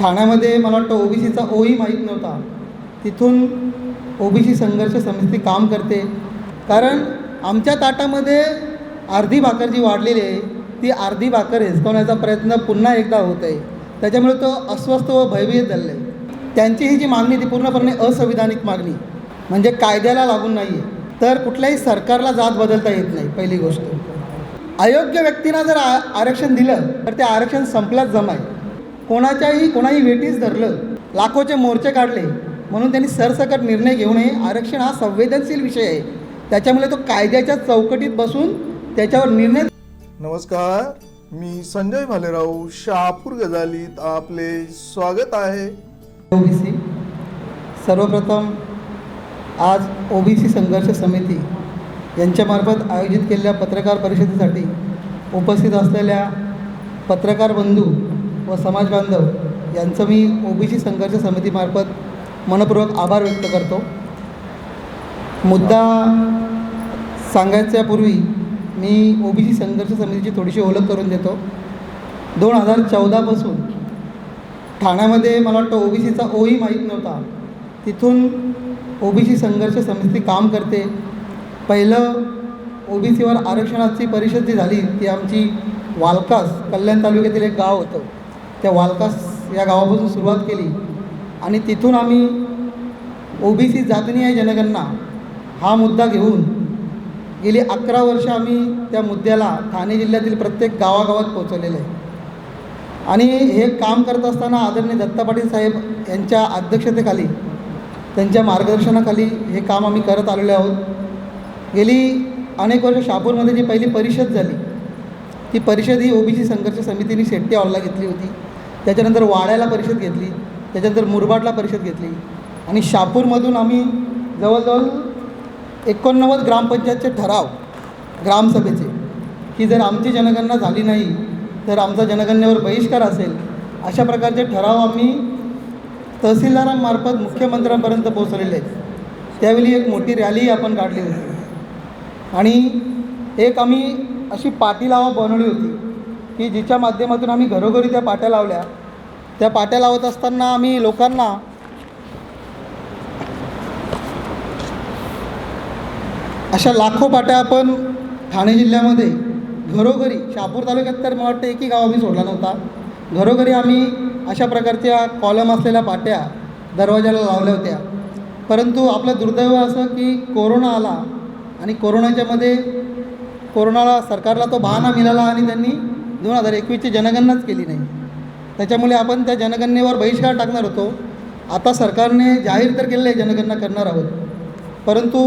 ठाण्यामध्ये मला वाटतं ओबीसीचा ओही माहीत नव्हता. तिथून ओबीसी संघर्ष समिती काम करते. कारण आमच्या ताटामध्ये अर्धी भाकर जी वाढलेली आहे. ती अर्धी भाकर हिसकवण्याचा प्रयत्न पुन्हा एकदा होत आहे. त्याच्यामुळे तो अस्वस्थ व भयभीत झालेला आहे. त्यांची ही जी मागणी ती पूर्णपणे असंविधानिक मागणी. म्हणजे कायद्याला लागून नाही आहे तर कुठल्याही सरकारला जात बदलता येत नाही पहिली गोष्ट. अयोग्य व्यक्तींना जर आ आरक्षण दिलं तर ते आरक्षण संपल्याच जमाय. कोणाच्याही कोणाही वेटीस धरलं लाखोचे मोर्चे काढले म्हणून त्यांनी सरसकट निर्णय घेऊ नये. आरक्षण हा संवेदनशील विषय आहे. त्याच्यामुळे तो कायद्याच्या चौकटीत बसून त्याच्यावर निर्णय नमस्कार मी संजय भालेराव शहापूर गजालीत आपले स्वागत आहे. ओबीसी. सर्वप्रथम आज ओबीसी संघर्ष समिती यांच्यामार्फत आयोजित केलेल्या पत्रकार परिषदेसाठी उपस्थित असलेल्या पत्रकार बंधू व समाज बांधव यांचं मी ओबीसी संघर्ष समितीमार्फत मनपूर्वक आभार व्यक्त करतो. मुद्दा सांगायच्यापूर्वी मी ओबीसी संघर्ष समितीची थोडीशी ओळख करून देतो. दोन हजार चौदापासून ठाण्यामध्ये मला वाटतं ओबीसीचा ओही माहीत नव्हता. तिथून ओबीसी संघर्ष समिती काम करते. पहिलं ओबीसीवर आरक्षणाची परिषद जी झाली ती आमची वालकास कल्याण तालुक्यातील एक गाव होतं. त्या वालकास या गावापासून सुरुवात केली. आणि तिथून आम्ही ओबीसी जातनीय जनगणना हा मुद्दा घेऊन गेली अकरा वर्ष आम्ही त्या मुद्द्याला ठाणे जिल्ह्यातील प्रत्येक गावागावात पोहोचवलेलं आहे. आणि हे काम करत असताना आदरणीय दत्ता पाटील साहेब यांच्या अध्यक्षतेखाली त्यांच्या मार्गदर्शनाखाली हे काम आम्ही करत आलेलो आहोत. गेली अनेक वर्ष शापूरमध्ये जी पहिली परिषद झाली ती परिषद ही ओबीसी संघर्ष समितीने शेट्टी हॉलला घेतली होती. त्याच्यानंतर वाड्याला परिषद घेतली. त्याच्यानंतर मुरबाडला परिषद घेतली. आणि शापूरमधून आम्ही जवळजवळ एकोणनव्वद ग्रामपंचायतचे ठराव ग्रामसभेचे की जर आमची जनगणना झाली नाही तर आमचा जनगणनेवर बहिष्कार असेल अशा प्रकारचे ठराव आम्ही तहसीलदारांमार्फत मुख्यमंत्र्यांपर्यंत पोहोचलेले आहेत. त्यावेळी एक मोठी रॅली आपण काढली होती. आणि एक आम्ही अशी पाटी लावा बनवली होती की जिच्या माध्यमातून आम्ही घरोघरी त्या पाट्या लावल्या. त्या पाट्या लावत असताना आम्ही लोकांना अशा लाखो पाट्या आपण ठाणे जिल्ह्यामध्ये घरोघरी शहापूर तालुक्यात तर मला वाटतं एकही गाव आम्ही सोडला नव्हता. घरोघरी आम्ही अशा प्रकारच्या कॉलम असलेल्या पाट्या दरवाजाला लावल्या होत्या. परंतु आपलं दुर्दैव असं की कोरोना आला आणि कोरोनाच्यामध्ये कोरोनाला सरकारला तो बहाणा मिळाला आणि त्यांनी दोन हजार एकवीसची जनगणनाच केली नाही. त्याच्यामुळे आपण त्या जनगणनेवर बहिष्कार टाकणार होतो. आता सरकारने जाहीर तर केलेलं आहे जनगणना करणार आहोत. परंतु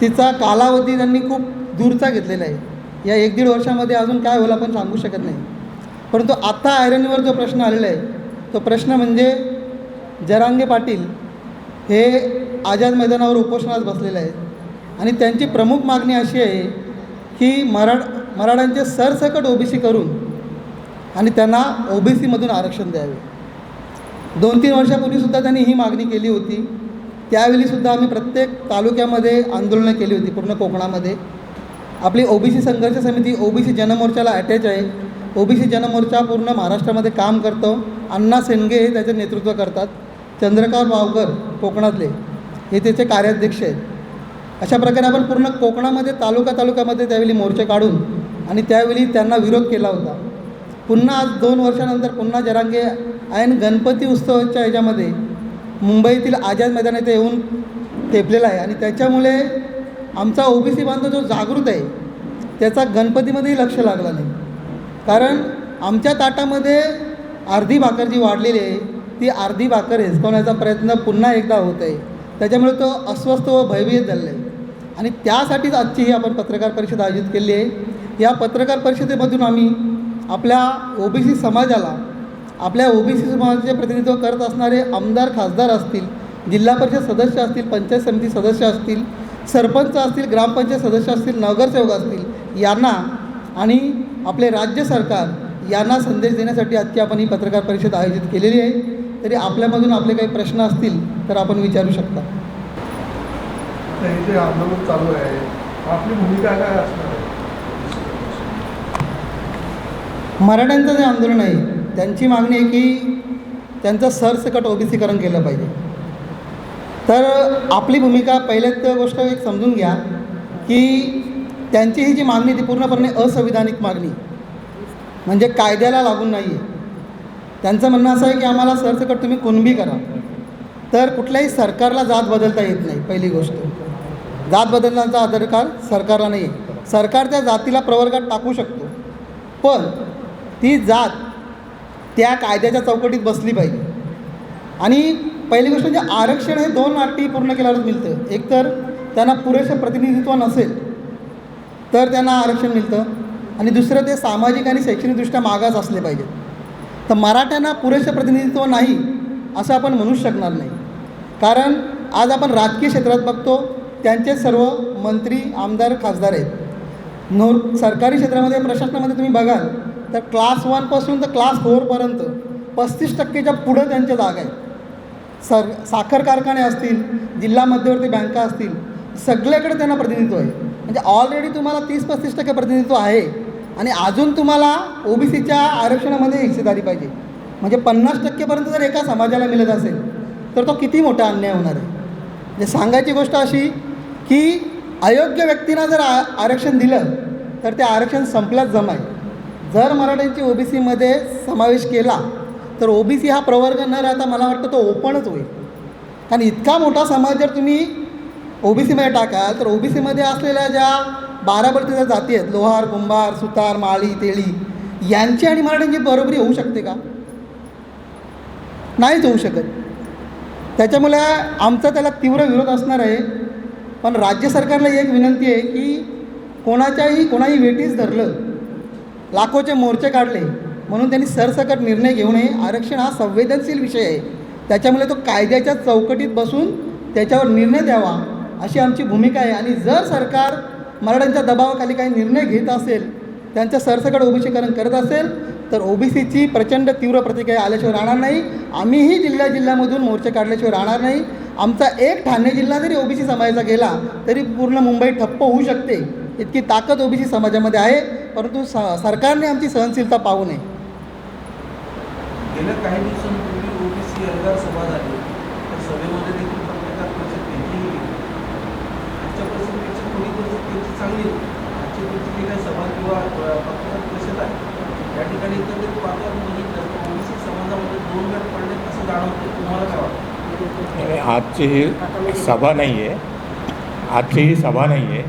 तिचा कालावधी त्यांनी खूप दूरचा घेतलेला आहे. या एक दीड वर्षामध्ये अजून काय होईल आपण सांगू शकत नाही. परंतु आत्ता आयरनवर जो प्रश्न आलेला आहे तो प्रश्न म्हणजे जरांगे पाटील हे आझाद मैदानावर उपोषणात बसलेले आहेत. आणि त्यांची प्रमुख मागणी अशी आहे की मराठ मराठ्यांचे सरसकट ओबीसी करून आणि त्यांना ओबीसीमधून आरक्षण द्यावे. दोन तीन वर्षापूर्वीसुद्धा त्यांनी ही मागणी केली होती. त्यावेळीसुद्धा आम्ही प्रत्येक तालुक्यामध्ये आंदोलनं केली होती पूर्ण कोकणामध्ये. आपली ओबीसी संघर्ष समिती ओबीसी जनमोर्चाला अटॅच आहे. ओबीसी जनमोर्चा पूर्ण महाराष्ट्रामध्ये काम करतो. अण्णा सेनगे हे त्याचे नेतृत्व करतात. चंद्रकांत वावकर कोकणातले हे त्याचे कार्याध्यक्ष आहेत. अशा प्रकारे आपण पूर्ण कोकणामध्ये तालुका तालुक्यामध्ये त्यावेळी मोर्चे काढून आणि त्यावेळी त्यांना विरोध केला होता. पुन्हा आज दोन वर्षानंतर पुन्हा जरांगे ऐन गणपती उत्सवाच्या ह्याच्यामध्ये मुंबईतील आझाद मैदान येथे येऊन टेपलेला आहे. आणि त्याच्यामुळे आमचा ओबीसी बांधव जो जागृत आहे त्याचा गणपतीमध्येही लक्ष लागला नाही. कारण आमच्या ताटामध्ये अर्धी भाकर जी वाढलेली आहे. ती अर्धी भाकर हिसकवण्याचा प्रयत्न पुन्हा एकदा होत आहे. त्याच्यामुळे तो अस्वस्थ व भयभीत झालेला आहे. आणि त्यासाठीच आजची ही आपण पत्रकार परिषद आयोजित केली आहे. या पत्रकार परिषदेमधून आम्ही आपल्या ओबीसी समाजाला आपल्या ओबीसी समाजाचे प्रतिनिधित्व करत असणारे आमदार खासदार असतील जिल्हा परिषद सदस्य असतील पंचायत समिती सदस्य असतील सरपंच असतील ग्रामपंचायत सदस्य असतील नगरसेवक असतील यांना आणि आपले राज्य सरकार यांना संदेश देण्यासाठी आजची आपण ही पत्रकार परिषद आयोजित केलेली आहे. तरी आपल्यामधून आपले काही प्रश्न असतील तर आपण विचारू शकता. हे जे आंदोलन चालू आहे. आपली भूमिका काय असणार आहे? मराठ्यांचं जे आंदोलन आहे त्यांची मागणी आहे की त्यांचं सरसकट ओबीसीकरण केलं पाहिजे. तर आपली भूमिका पहिल्यात गोष्ट एक समजून घ्या की त्यांची ही जी मागणी ती पूर्णपणे असंविधानिक मागणी. म्हणजे कायद्याला लागून नाही आहे त्यांचं म्हणणं असं आहे की आम्हाला सरसकट तुम्ही कुणबी करा. तर कुठल्याही सरकारला जात बदलता येत नाही पहिली गोष्ट. जात बदलण्याचा अधिकार सरकारला नाही आहे सरकार त्या जातीला प्रवर्गात टाकू शकतो. पण ती जात त्या कायद्याच्या चौकटीत बसली पाहिजे. आणि पहिली गोष्ट म्हणजे आरक्षण हे दोन अटी पूर्ण केल्यावरच मिळतं. एक तर त्यांना पुरेसं प्रतिनिधित्व नसेल तर त्यांना आरक्षण मिळतं. आणि दुसरं ते सामाजिक आणि शैक्षणिकदृष्ट्या मागास असले पाहिजेत तर मराठ्यांना पुरेसं प्रतिनिधित्व नाही असं आपण म्हणूच शकणार नाही. कारण आज आपण राजकीय क्षेत्रात बघतो त्यांचे सर्व मंत्री आमदार खासदार आहेत. नोर सरकारी क्षेत्रामध्ये प्रशासनामध्ये तुम्ही बघाल तर क्लास वनपासून तर क्लास फोरपर्यंत पस्तीस टक्केच्या पुढं त्यांच्या जागा आहेत. सर साखर कारखाने असतील जिल्हा मध्यवर्ती बँका असतील सगळ्याकडे त्यांना प्रतिनिधित्व आहे. म्हणजे ऑलरेडी तुम्हाला तीस पस्तीस टक्के प्रतिनिधित्व आहे. आणि अजून तुम्हाला ओबीसीच्या आरक्षणामध्ये हिस्सेदारी पाहिजे. म्हणजे पन्नास टक्केपर्यंत जर एका समाजाला मिळत असेल तर तो किती मोठा अन्याय होणार आहे? म्हणजे सांगायची गोष्ट अशी की अयोग्य व्यक्तींना जर आ आरक्षण दिलं तर ते आरक्षण संपल्याच जमाय जर मराठ्यांची ओबीसीमध्ये समावेश केला तर ओबीसी हा प्रवर्ग न राहता मला वाटतं तो ओपनच होईल. कारण इतका मोठा समाज जर तुम्ही ओबीसीमध्ये टाकाल तर ओबीसीमध्ये असलेल्या ज्या बारा बर्तीच्या जाती आहेत लोहार कुंभार सुतार माळी तेळी यांची आणि मराठ्यांची बरोबरी होऊ शकते का? नाहीच होऊ शकत. त्याच्यामुळे आमचा त्याला तीव्र विरोध असणार आहे. पण राज्य सरकारला एक विनंती आहे की कोणाच्याही कोणाही वेटीस धरलं लाखोचे मोर्चे काढले म्हणून त्यांनी सरसकट निर्णय घेऊ नये. आरक्षण हा संवेदनशील विषय आहे. त्याच्यामुळे तो कायद्याच्या चौकटीत बसून त्याच्यावर निर्णय द्यावा अशी आमची भूमिका आहे. आणि जर सरकार मराठ्यांच्या दबावाखाली काही निर्णय घेत असेल त्यांचं सरसकट ओबीसीकरण करत असेल तर ओबीसीची प्रचंड तीव्र प्रतिक्रिया आल्याशिवाय राहणार नाही. आम्हीही जिल्ह्या जिल्ह्यामधून मोर्चे काढल्याशिवाय राहणार नाही. आमचा एक ठाणे जिल्हा जरी ओबीसी समाजाचा गेला तरी पूर्ण मुंबई ठप्प होऊ शकते. इतकी ताकद ओबीसी समाजामध्ये आहे परंतु स सरकारने आमची सहनशीलता पाहू नये. गेल्या काही दिवसांपूर्वी ओबीसी एल्गार सभा झाली. त्या सभेमध्ये देखील पत्रकार परिषद घेतली आजच्या थोडी त्यांची चांगली काही सभा किंवा पत्रकार परिषद आहे. या ठिकाणी एकंदरीत वातावरण बघितलं तर ओबीसी समाजामध्ये दोन गट पडले असं जाणवतं तुम्हाला काय वाटतं? आजची ही सभा नाही आहे आजची ही सभा नाही आहे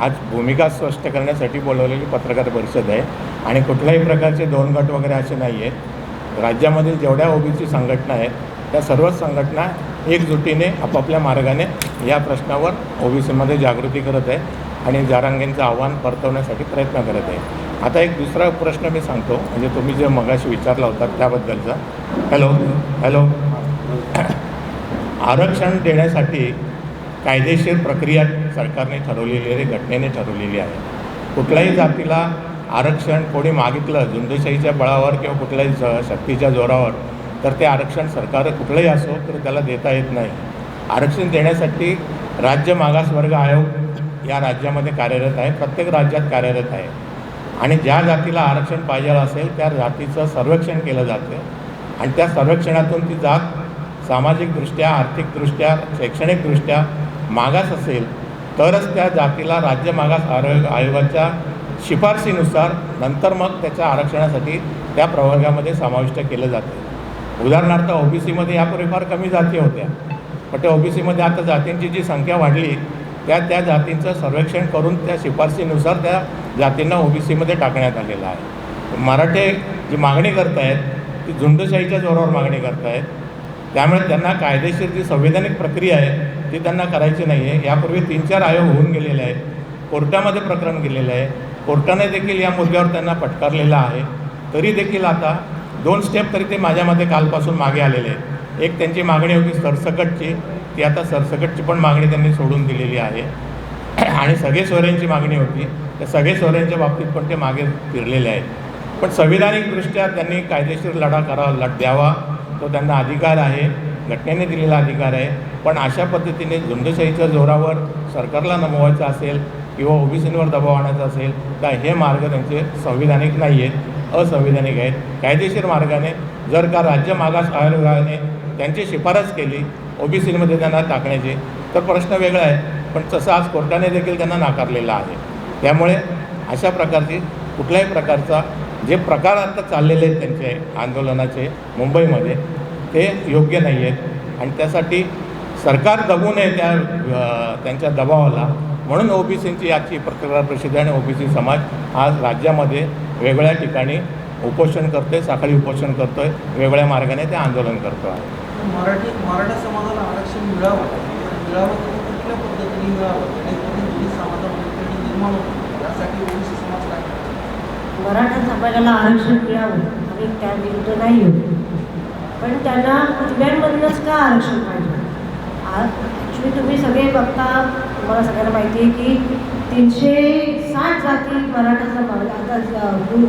आज भूमिका स्पष्ट करण्यासाठी बोलवलेली पत्रकार परिषद आहे आणि कुठल्याही प्रकारचे दोन गट वगैरे असे नाही आहेत राज्यामधील जेवढ्या ओबीसी संघटना आहेत त्या सर्वच संघटना एकजुटीने आपापल्या मार्गाने या प्रश्नावर ओबीसीमध्ये जागृती करत आहे आणि जारांगेंचं आव्हान परतवण्यासाठी प्रयत्न करत आहे आता एक दुसरा प्रश्न मी सांगतो म्हणजे तुम्ही जे मगाशी विचारला होता त्याबद्दलचा. Hello hello. आरक्षण देण्यासाठी कायदेशीर प्रक्रिया सरकारने ठरवलेली आहे घटनेने ठरवलेली आहे. कुठल्याही जातीला आरक्षण कोणी मागितलं झुंडशाहीच्या बळावर किंवा कुठल्याही ज शक्तीच्या जोरावर तर ते आरक्षण सरकार कुठलंही असो तर त्याला देता येत नाही. आरक्षण देण्यासाठी राज्य मागासवर्ग आयोग या राज्यामध्ये कार्यरत आहे प्रत्येक राज्यात कार्यरत आहे. आणि ज्या जातीला आरक्षण पाहिजे असेल त्या जातीचं सर्वेक्षण केलं जातं. आणि त्या सर्वेक्षणातून ती जात सामाजिकदृष्ट्या आर्थिकदृष्ट्या शैक्षणिकदृष्ट्या मागास असेल तरच त्या जातीला राज्य मागास आरोग्य आयोगाच्या शिफारसीनुसार नंतर मग त्याच्या आरक्षणासाठी त्या प्रवर्गामध्ये समाविष्ट केलं जातं. उदाहरणार्थ ओ बी सीमध्ये यापूर्वी फार कमी जाती होत्या. पण त्या ओ बी सीमध्ये आता जातींची जी संख्या वाढली त्या त्या जातींचं सर्वेक्षण करून त्या शिफारसीनुसार त्या जातींना ओ बी सीमध्ये टाकण्यात आलेलं आहे. मराठे जी मागणी करत आहेत ती झुंडशाहीच्या जोरावर मागणी करत आहेत त्यामुळे त्यांना कायदेशीर जी संवैधानिक प्रक्रिया आहे ती त्यांना करायची नाही आहे यापूर्वी तीन चार आयोग होऊन गेलेले आहेत. कोर्टामध्ये प्रकरण गेलेलं आहे. कोर्टाने देखील या मुद्द्यावर त्यांना फटकारलेलं आहे. तरी देखील आता दोन स्टेप तरी ते माझ्यामध्ये कालपासून मागे आलेले आहेत. एक त्यांची मागणी होती सरसकटची. ती आता सरसकटची पण मागणी त्यांनी सोडून दिलेली आहे. आणि सगळे सोयऱ्यांची मागणी होती. त्या सगळे सोयऱ्यांच्या बाबतीत पण ते मागे फिरलेले आहेत. पण संविधानिकदृष्ट्या त्यांनी कायदेशीर लढा करावा लढ द्यावा. तो त्यांना अधिकार आहे घटनेने दिलेला अधिकार आहे. पण अशा पद्धतीने झुंडशाहीच्या जोरावर सरकारला नमवायचं असेल किंवा ओबीसींवर दबाव आणायचा असेल तर हे मार्ग त्यांचे संविधानिक नाही आहेत असंविधानिक आहेत. कायदेशीर मार्गाने जर का राज्य मागास आयोगाने त्यांची शिफारस केली ओबीसीमध्ये त्यांना टाकण्याची तर प्रश्न वेगळा आहे. पण तसं आज कोर्टाने देखील त्यांना नाकारलेला आहे. त्यामुळे अशा प्रकारची कुठल्याही प्रकारचा जे प्रकार आता चाललेले आहेत त्यांचे आंदोलनाचे मुंबईमध्ये ते योग्य नाही आहेत. आणि त्यासाठी सरकार दबू नये त्या त्यांच्या दबावाला. म्हणून ओबीसींची आजची पत्रकार परिषद आणि ओबीसी समाज आज राज्यामध्ये वेगवेगळ्या ठिकाणी उपोषण करतोय साखळी उपोषण करतोय वेगवेगळ्या मार्गाने ते आंदोलन करतो आहे. मराठी मराठा समाजाला आरक्षण मिळावं मिळावं कुठल्या पद्धतीने मिळावं? समाजामध्ये निर्माण होतो? यासाठी ओबीसी समाज काय करतो? मराठा समाजाला आरक्षण मिळावं आम्ही त्या विरुद्ध नाही होतो. पण त्यांना कुटुंबांमधूनच का आरक्षण पाहिजे ॲक्च्युली तुम्ही सगळे बघता तुम्हाला सगळ्यांना माहिती आहे की तीनशे साठ जाती मराठा समाज आता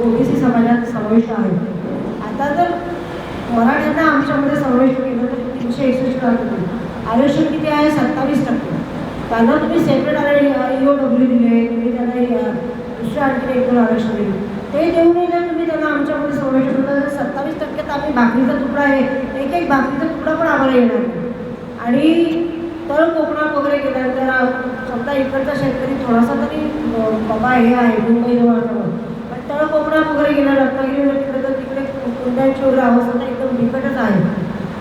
ओबीसी समाजात समाविष्ट आहेत. आता जर मराठ्यांना आमच्यामध्ये समाविष्ट केलं तर तीनशे एकसष्ट टक्के आरक्षण किती आहे? सत्तावीस टक्के. त्यांना तुम्ही सेपरेट ई ओ डब्ल्यू दिले तुम्ही त्यांना दुसऱ्या दुसरं आणखी एकूण आरक्षण दिले. ते देऊन जर तुम्ही त्यांना आमच्यामध्ये समाविष्ट केलं तर सत्तावीस तर आम्ही भाकरीचा तुकडा आहे. एक एक भाकरीचा तुकडा पण आम्हाला येणार आणि तर कोकणात वगैरे गेल्यानंतर समजा इकडचा शेतकरी थोडासा तरी बाबा हे आहे मुंबई जवळ पण तळ कोकणात वगैरे गेला रत्नागिरी तिकडे तर तिकडे कुंड्यांची वगैरे अवस्था तर एकदम बिकटच आहे.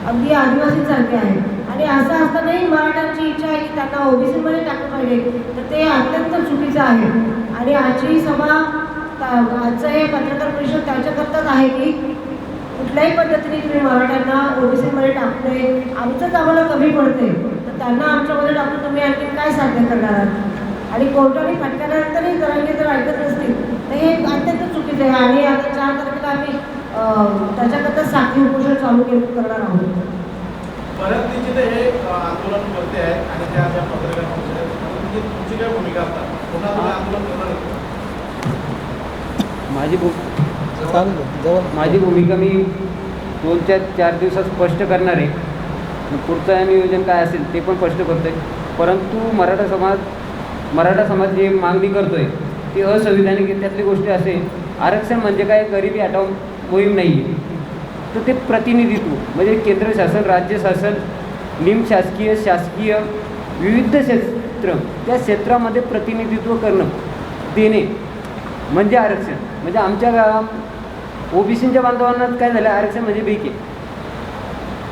अगदी आदिवासींसारखे आहे. आणि असं असतानाही मराठ्यांची इच्छा आहे की त्यांना ओबीसीमध्ये टाकलं पाहिजे. तर ते अत्यंत चुकीचं आहे. आणि आजची सभा आजचं हे पत्रकार परिषद त्याच्याकरताच आहे की कुठल्याही पद्धतीने तुम्ही मराठ्यांना ओबीसीमध्ये टाकते आमचंच आम्हाला कमी पडते तर त्यांना आमच्यामध्ये टाकून तुम्ही आणखी काय साध्य करणार आहात? आणि कोर्टाने फटकल्यानंतरही जरांगे जर ऐकत नसतील तर हे अत्यंत चुकीचं आहे. आणि आता चार तारखेला आम्ही त्याच्याकरता साखळी उपोषण चालू केलं करणार आहोत. बऱ्याच दिवशी हे आंदोलन करते आहेत आणि त्या ज्या पत्रकार परिषदेत म्हणजे तुमची काय भूमिका असतात? पुन्हा तुम्ही आंदोलन करणार माझी भू चालेल जवळ. माझी भूमिका मी दोन चार चार दिवसात स्पष्ट करणार आहे. पुढचं नियोजन काय असेल ते पण स्पष्ट करतो आहे परंतु मराठा समाज मराठा समाज जे मागणी करतो आहे ती असंविधानिक. त्यातली गोष्टी असे आरक्षण म्हणजे काय? गरिबी हटाव मोहीम नाही आहे तर ते प्रतिनिधित्व म्हणजे केंद्र शासन राज्य शासन निम शासकीय शासकीय विविध क्षेत्र त्या क्षेत्रामध्ये प्रतिनिधित्व करणं देणे म्हणजे आरक्षण. म्हणजे आमच्या गावा ओबीसीच्या बांधवांना काय झालं आरक्षण म्हणजे भीक आहे.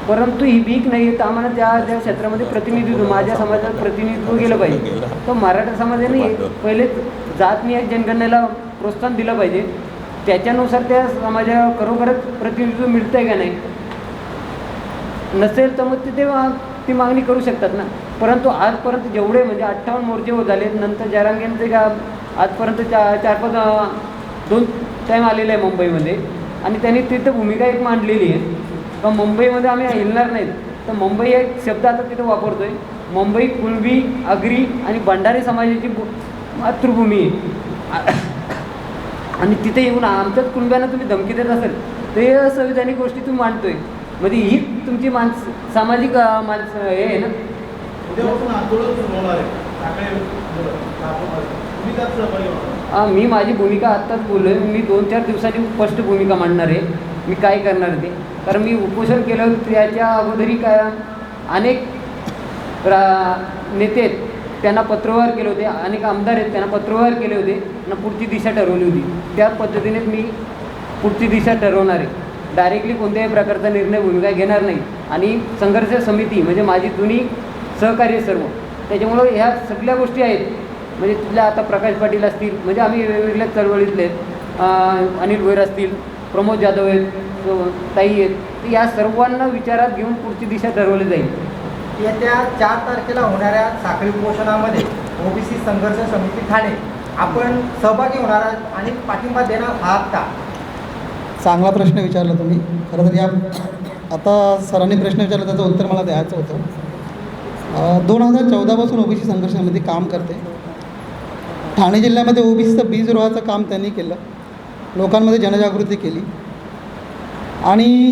परंतु ही भीक नाही आहे तर आम्हाला त्या त्या क्षेत्रामध्ये प्रतिनिधित्व माझ्या समाजात प्रतिनिधित्व केलं पाहिजे. तर मराठा समाजाने पहिले जातनीय जनगणनेला प्रोत्साहन दिलं पाहिजे. त्याच्यानुसार त्या समाजाला खरोखरच प्रतिनिधित्व मिळतं आहे का नाही? नसेल तर मग तिथे ती मागणी करू शकतात ना. परंतु आजपर्यंत जेवढे म्हणजे अठ्ठावन्न मोर्चे झाले नंतर जरांगेंचे का आजपर्यंत चार चार पाच दोन टाईम आलेले आहे मुंबईमध्ये. आणि त्यांनी तिथं भूमिका एक मांडलेली आहे. का मुंबईमध्ये आम्ही हिलणार नाहीत. तर मुंबई एक शब्द आता तिथं वापरतो आहे मुंबई कुणबी आगरी आणि भंडारी समाजाची भू- मातृभूमी आहे. आणि तिथे येऊन आमच्याच कुलब्यांना तुम्ही धमकी देत असेल तर हे संविधानिक गोष्टी तुम्ही मांडतोय. म्हणजे ही तुमची माणस सामाजिक माणसं हे आहे ना? मी माझी भूमिका आत्ताच बोललो आहे मी दोन चार दिवसाची स्पष्ट भूमिका मांडणार आहे. मी काय करणार ते. कारण मी उपोषण केलं त्याच्या अगोदरी काय अनेक रा नेते आहेत त्यांना पत्रव्यवहार केले होते. अनेक आमदार आहेत त्यांना पत्रव्यवहार केले होते. आणि पुढची दिशा ठरवली होती. त्या पद्धतीने मी पुढची दिशा ठरवणार आहे. डायरेक्टली कोणत्याही प्रकारचा निर्णय भूमिका घेणार नाही. आणि संघर्ष समिती म्हणजे माझी जुनी सहकार्य सर्व त्याच्यामुळं ह्या सगळ्या गोष्टी आहेत. म्हणजे तिथल्या आता प्रकाश पाटील असतील म्हणजे आम्ही वेगवेगळ्या चळवळीतले आहेत अनिल भोयर असतील प्रमोद जाधव आहेत ताई आहेत तर या सर्वांना विचारात घेऊन पुढची दिशा ठरवली जाईल. येत्या चार तारखेला होणाऱ्या साखळी उपोषणामध्ये ओबीसी संघर्ष समिती ठाणे आपण सहभागी होणार आहात आणि पाठिंबा देणार आहात का? चांगला प्रश्न विचारला तुम्ही. खरं तर या आता सरांनी प्रश्न विचारला त्याचं उत्तर मला द्यायचं होतं. दोन हजार चौदापासून ओबीसी संघर्ष समिती काम करते. ठाणे जिल्ह्यामध्ये ओबीसीचं बीज रोहाचं काम त्यांनी केलं. लोकांमध्ये जनजागृती केली. आणि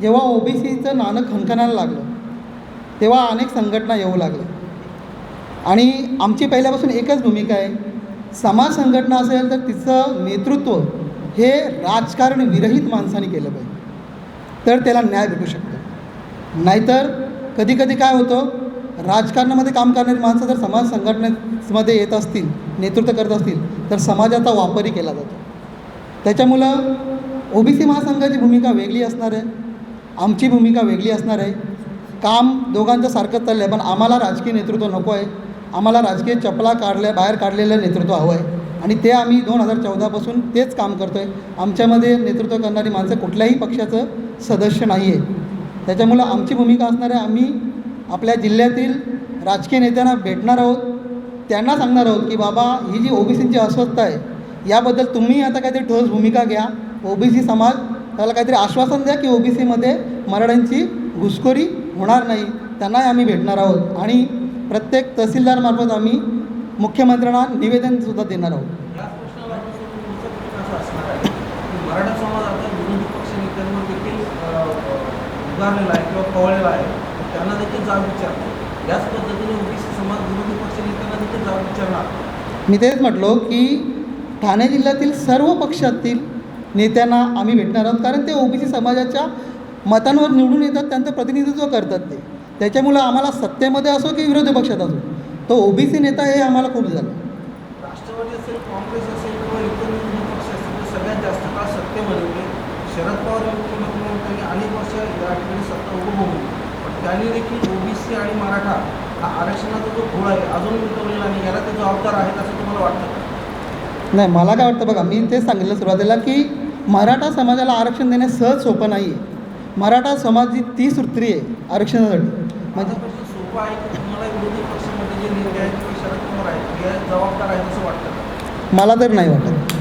जेव्हा ओबीसीचं नाणं खणखणायला लागलं तेव्हा अनेक संघटना येऊ लागल्या. आणि आमची पहिल्यापासून एकच भूमिका आहे समाज संघटना असेल तर तिचं नेतृत्व हे राजकारण विरहित माणसाने केलं पाहिजे. तर त्याला न्याय भेटू शकतो. नाहीतर कधी कधी काय होतं राजकारणामध्ये काम करणारी माणसं जर समाज संघटनेत मध्ये येत असतील नेतृत्व करत असतील तर समाजाचा वापरही केला जातो. त्याच्यामुळं ओबीसी महासंघाची भूमिका वेगळी असणार आहे आमची भूमिका वेगळी असणार आहे. काम दोघांचं सारखंच चाललं आहे पण आम्हाला राजकीय नेतृत्व नको आहे. आम्हाला राजकीय चपला काढल्या बाहेर काढलेलं नेतृत्व हवं आहे. आणि ते आम्ही दोन हजार चौदापासून तेच काम करतो आहे आमच्यामध्ये नेतृत्व करणारी माणसं कुठल्याही पक्षाचं सदस्य नाही आहे त्याच्यामुळं आमची भूमिका असणार आहे. आम्ही आपल्या जिल्ह्यातील राजकीय नेत्यांना भेटणार आहोत. त्यांना सांगणार आहोत की बाबा ही जी ओबीसींची अस्वस्थता आहे याबद्दल तुम्ही आता काहीतरी ठोस भूमिका घ्या. ओबीसी समाज त्याला काहीतरी आश्वासन द्या की ओबीसीमध्ये मराठ्यांची घुसखोरी होणार नाही. त्यांनाही आम्ही भेटणार आहोत. आणि प्रत्येक तहसीलदारमार्फत आम्ही मुख्यमंत्र्यांना निवेदनसुद्धा देणार आहोत. त्यांना देखील जाब विचारतो. याच पद्धतीने ओबीसी समाज विरोधी पक्ष विचारणार. मी तेच म्हटलो की ठाणे जिल्ह्यातील सर्व पक्षातील नेत्यांना आम्ही भेटणार आहोत कारण ते ओबीसी समाजाच्या मतांवर निवडून येतात त्यांचं प्रतिनिधित्व करतात ते. त्याच्यामुळं आम्हाला सत्तेमध्ये असो की विरोधी पक्षात असो तो ओबीसी नेता हे आम्हाला खूप झालं? राष्ट्रवादी असेल काँग्रेस असेल किंवा इतर विरोधी पक्ष असतील ते सगळ्यात जास्त काळ सत्तेमध्ये होते? शरद पवार हे मुख्यमंत्री म्हणून त्यांनी अनेक वर्ष या ठिकाणी सत्ता उपभोगली पण त्यांनी देखील ओबीसी आणि मराठा आरक्षणाचा जो घोळ आहे अजून मिटवलेला नाही याला ते जबाबदार आहेत असं तुम्हाला वाटतं? नाही मला काय वाटतं बघा मी तेच सांगितलं सुरुवातीला की मराठा समाजाला आरक्षण देणे सहज सोपं नाही आहे मराठा समाज ही ती सूत्री आहे आरक्षणासाठी माझा म्हणजे प्रश्न सोपा आहे की तुम्हाला विरोधी पक्षामध्ये जे नेते आहेत किंवा शरद पवार आहेत हे जबाबदार आहेत असं वाटतं? मला तर नाही वाटत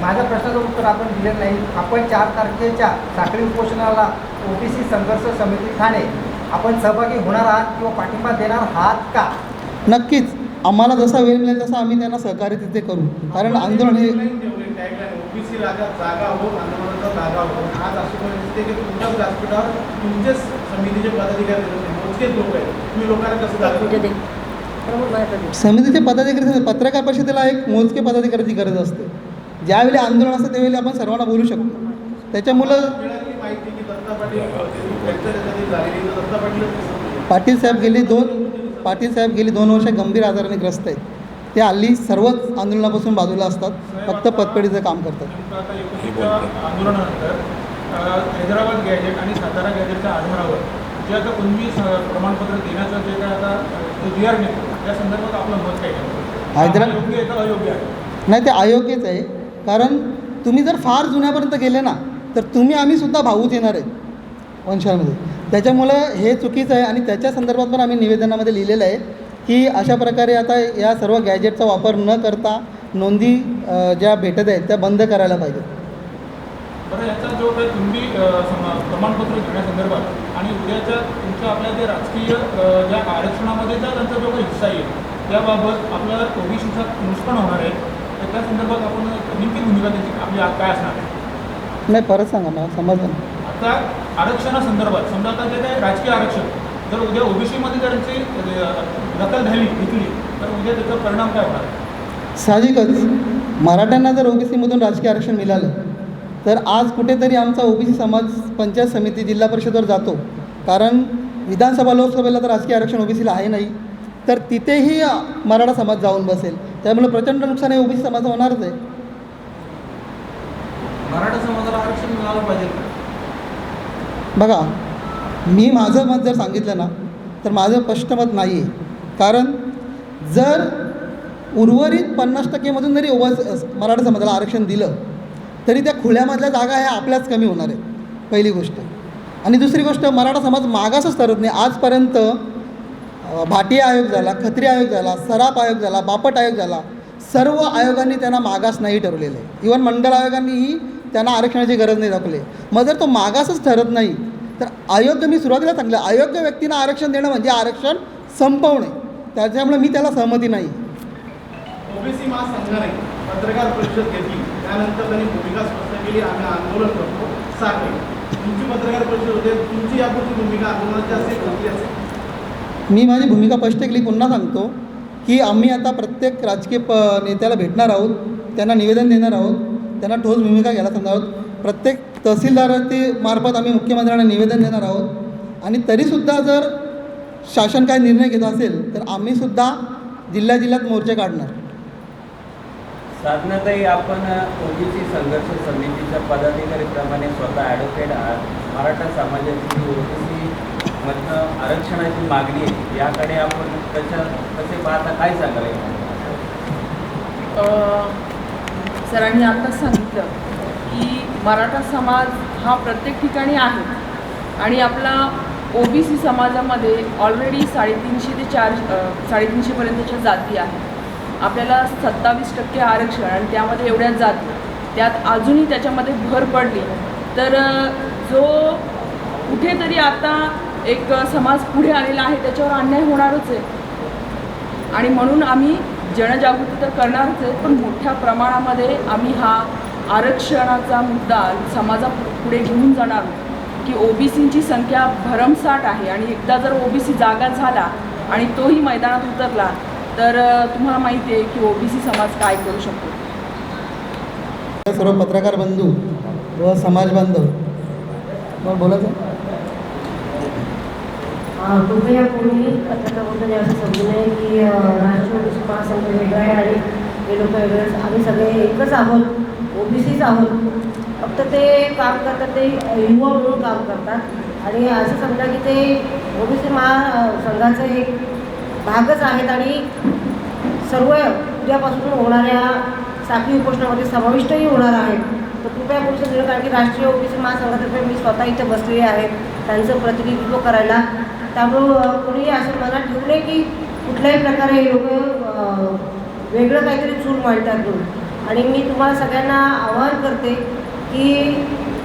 माझ्या प्रश्नाचं उत्तर आपण दिलेलं नाही आपण चार तारखेच्या साखळी उपोषणाला ओबीसी संघर्ष समिती ठाणे आपण सहभागी होणार आहात किंवा पाठिंबा देणार आहात का? नक्कीच. आम्हाला जसा वेळ मिळेल तसा आम्ही त्यांना सहकार्य तिथे करू. कारण आंदोलन हे ओबीसी राजा जागा हो आंदोलनाचा जागा हो. आज अशी परिस्थिती की तुमच्याच व्यासपीठावर तुमचेच समितीचे पदाधिकारी होते मोजकेच लोक आहेत. तुम्ही लोकांना कसं दाखवतो? समितीचे पदाधिकारी पत्रकार परिषदेला एक मोजके पदाधिकाऱ्याची गरज असते. ज्यावेळी आंदोलन असतं त्यावेळी आपण सर्वांना बोलू शकतो. त्याच्यामुळं माहिती की दत्ता पाटील पाटील पाटील साहेब गेली दोन पाटील साहेब गेली दोन वर्ष गंभीर आजाराने ग्रस्त आहेत. ते हल्ली सर्वच आंदोलनापासून बाजूला असतात फक्त पतपेढीचं काम करतात. हैदराबाद गॅजेट आणि सातारा गॅजेटच्या आधारावर जे आता प्रमाणपत्र देण्याचं जे काय आता जो आर त्या संदर्भात आपलं मत काय आहे? हैदरा- हा योग्य आहे का अयोग्य आहे? नाही ते अयोग्यच आहे. कारण तुम्ही जर फार जुन्यापर्यंत गेले ना तर तुम्ही आम्ही सुद्धा भाऊच येणार आहेत. वंशामध्ये त्याच्यामुळं हे चुकीचं आहे आणि त्याच्या संदर्भात पण आम्ही निवेदनामध्ये लिहिलेलं आहे की अशा प्रकारे आता या सर्व गॅजेटचा वापर न करता नोंदी ज्या भेटत आहेत त्या बंद करायला पाहिजेत बरं याचा जो काही कुणबी अ, सम- प्रमाणपत्र घेण्यासंदर्भात आणि उद्याच्या तुमच्या आपल्या जे राजकीय अ, ज्या आरक्षणामध्येचा त्यांचा जो काही हिस्सा येईल त्याबाबत आपल्या ओबीसीचा नुकसान होणार आहे. तर त्या संदर्भात आपण नेमकी भूमिका त्याची आपली आ- काय असणार आहे? नाही परत सांगा मला समजलं आता आरक्षणासंदर्भात समजा आता जे काही राजकीय आरक्षण जर उद्या ओबीसीमध्ये जर त्यांची दखल झाली घेतली तर उद्या त्याचा परिणाम काय होणार? साहजिकच मराठ्यांना जर ओबीसीमधून राजकीय आरक्षण मिळालं तर आज कुठेतरी आमचा ओबीसी समाज पंचायत समिती जिल्हा परिषदवर जातो कारण विधानसभा लोकसभेला तर राजकीय आरक्षण ओबीसीला आहे नाही तर तिथेही मराठा समाज जाऊन बसेल त्यामुळे प्रचंड नुकसान हे ओबीसी समाज होणारच आहे मराठा समाजाला आरक्षण मिळालं पाहिजे? बघा मी माझं मत जर सांगितलं ना तर माझं स्पष्ट मत नाही आहे कारण जर उर्वरित पन्नास टक्केमधून जरी ओबस मराठा समाजाला आरक्षण दिलं तरी त्या खुल्यामधल्या जागा ह्या आपल्याच कमी होणार आहेत पहिली गोष्ट. आणि दुसरी गोष्ट मराठा समाज मागासच ठरत नाही. आजपर्यंत भाटी आयोग झाला खत्री आयोग झाला सराप आयोग झाला बापट आयोग झाला सर्व आयोगांनी त्यांना मागास नाही ठरवलेलं आहे. इवन मंडळ आयोगांनीही त्यांना आरक्षणाची गरज नाही दाखवली. मग जर तो मागासच ठरत नाही तर अयोग्य मी सुरुवातीला सांगितलं अयोग्य व्यक्तींना आरक्षण देणं म्हणजे आरक्षण संपवणे. त्याच्यामुळे मी त्याला सहमती नाही. ओबीसी महासंघाने पत्रकार परिषद घेतली. त्यानंतर त्यांनी भूमिका स्पष्ट केली. आम्ही आंदोलन करतो. साखळी तुमची पत्रकार परिषद होते. तुमची यापूर्वी भूमिका आंदोलनाची असेल असेल. मी माझी भूमिका स्पष्ट केली. पुन्हा सांगतो की आम्ही आता प्रत्येक राजकीय प नेत्याला भेटणार आहोत. त्यांना निवेदन देणार आहोत. त्यांना ठोस भूमिका घ्यायला सांगणार आहोत. प्रत्येक तहसीलदाराची मार्फत आम्ही मुख्यमंत्र्यांना निवेदन देणार आहोत. आणि तरीसुद्धा जर शासन काय निर्णय घेत असेल तर आम्हीसुद्धा जिल्ह्या जिल्ह्यात मोर्चे काढणार. साधनाताई आपण ओबीसी संघर्ष समितीच्या पदाधिकारीप्रमाणे स्वतः ॲडव्होकेट आहात. मराठा समाजाची जी ओबीसी मधनं आरक्षणाची मागणी आहे. याकडे आपण कशा कसे पाहता काय सांगाल? अ, सरांनी आत्ताच सांगितलं की मराठा समाज हा प्रत्येक ठिकाणी आहे. आणि आपला ओ बी सी समाजामध्ये ऑलरेडी साडेतीनशे ते चार साडेतीनशेपर्यंतच्या जाती आहेत. आपल्याला सत्तावीस टक्के आरक्षण आणि त्यामध्ये एवढ्या जाती त्यात अजूनही त्याच्यामध्ये भर पडली. तर जो कुठेतरी आता एक समाज पुढे आलेला आहे त्याच्यावर अन्याय होणारच आहे. आणि म्हणून आम्ही जनजागृती तर करणारच आहे पण मोठ्या प्रमाणामध्ये आम्ही हा आरक्षणाचा मुद्दा समाजापुढे घेऊन जाणार आहोत. की ओबीसींची संख्या भरमसाठ आहे आणि एकदा जर ओबीसी जागा झाला आणि तोही मैदानात उतरला तर तुम्हाला माहिती आहे की ओबीसी समाज काय करू शकतो. सर्व पत्रकार बंधू व समाज बांधव. मग बोलायचं कृपया कोणी आतापर्यंत असं समजू नये की राष्ट्रीय ओबीसी महासंघ वेगळा आहे आणि हे लोक वेगळे आम्ही सगळे एकच आहोत ओबीसीच आहोत. फक्त ते काम करतात ते युवा म्हणून काम करतात. आणि असं समजा की ते ओबीसी महासंघाचे एक भागच आहेत आणि सर्व उद्यापासून होणाऱ्या साखळी उपोषणामध्ये समाविष्टही होणार आहेत. तर कृपया पुढचं कारण की राष्ट्रीय ओबीसी महासंघातर्फे मी स्वतः इथे बसलेले आहे. त्यांचं प्रतिनिधित्व करायला त्यामुळं कोणी असं मनात ठेवू नये की कुठल्याही प्रकारे हे लोक वेगळं काहीतरी चूल मांडतात म्हणून. आणि मी तुम्हाला सगळ्यांना आवाहन करते की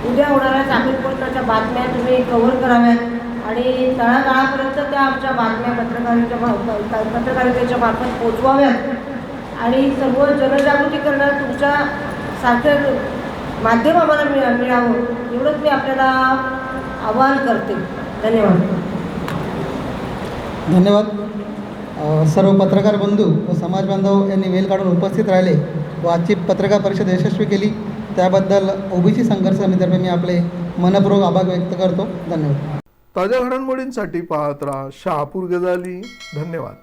उद्या होणाऱ्या साखळी उपोषणाच्या बातम्या तुम्ही कव्हर कराव्यात आणि तळागाळापर्यंत त्या आमच्या बातम्या पत्रकारितेच्या मा- पत्रकारितेच्या मार्फत पोचवाव्यात आणि सर्व जनजागृती करणं तुमच्या सारखं माध्यम आम्हाला मिळा मिळावं एवढंच मी आपल्याला आवाहन करते. धन्यवाद. धन्यवाद. सर्व पत्रकार बंधू व समाज बांधव यांनी वेळ काढून उपस्थित राहिले व आजची पत्रकार परिषद यशस्वी केली. त्याबद्दल ओबीसी संघर्ष समितीतर्फे मी आपले मनपूर्वक आभार व्यक्त करतो. धन्यवाद. ताज्या घडामोडींसाठी पाहत राहा शहापूर गजाली. धन्यवाद.